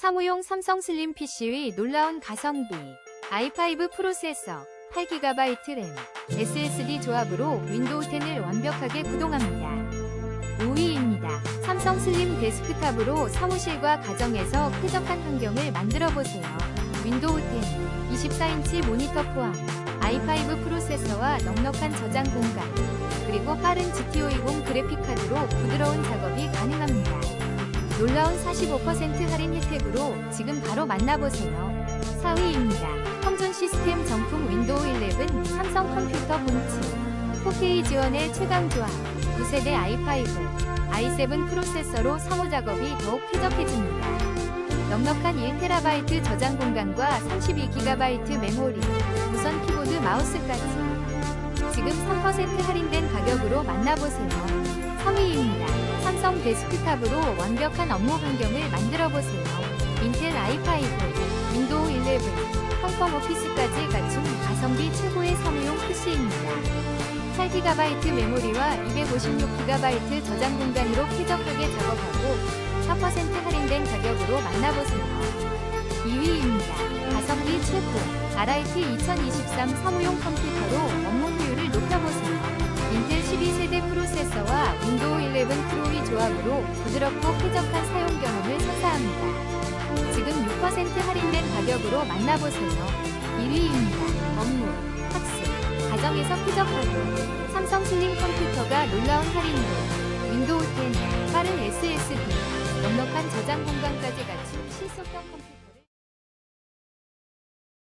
사무용 삼성 슬림 PC의 놀라운 가성비 i5 프로세서 8GB 램 SSD 조합으로 윈도우 10을 완벽하게 구동합니다. 5위입니다. 삼성 슬림 데스크탑으로 사무실과 가정에서 쾌적한 환경을 만들어 보세요. 윈도우 10 24인치 모니터 포함 i5 프로세서와 넉넉한 저장 공간 그리고 빠른 GTO20 그래픽 카드로 부드러운 작업이 가능합니다. 놀라운 45% 할인 혜택으로 지금 바로 만나보세요. 4위입니다. 성전 시스템 정품 윈도우 11 삼성 컴퓨터 본체 4K 지원의 최강 조합 9세대 i5 i7 프로세서로 상호 작업이 더욱 쾌적해집니다. 넉넉한 1TB 저장 공간과 32GB 메모리, 무선 키보드 마우스까지 지금 3% 할인된 가격으로 만나보세요. 3위입니다. 삼성 데스크탑으로 완벽한 업무 환경을 만들어보세요. 인텔 i5, 윈도우 11, 컴컴 오피스까지 갖춘 가성비 최고의 사무용 PC입니다. 8GB 메모리와 256GB 저장 공간으로 쾌적하게 작업하고 4% 할인된 가격으로 만나보세요. 2위입니다. 가성비 최고 RIT 2023 사무용 컴퓨터로 업무 조합으로 부드럽고 쾌적한 사용 경험을 선사합니다. 지금 6% 할인된 가격으로 만나보세요. 1위입니다. 업무, 학습, 가정에서 쾌적하고 삼성 슬림 컴퓨터가 놀라운 할인으로 윈도우 10, 빠른 SSD, 넉넉한 저장 공간까지 갖춘 실속형 컴퓨터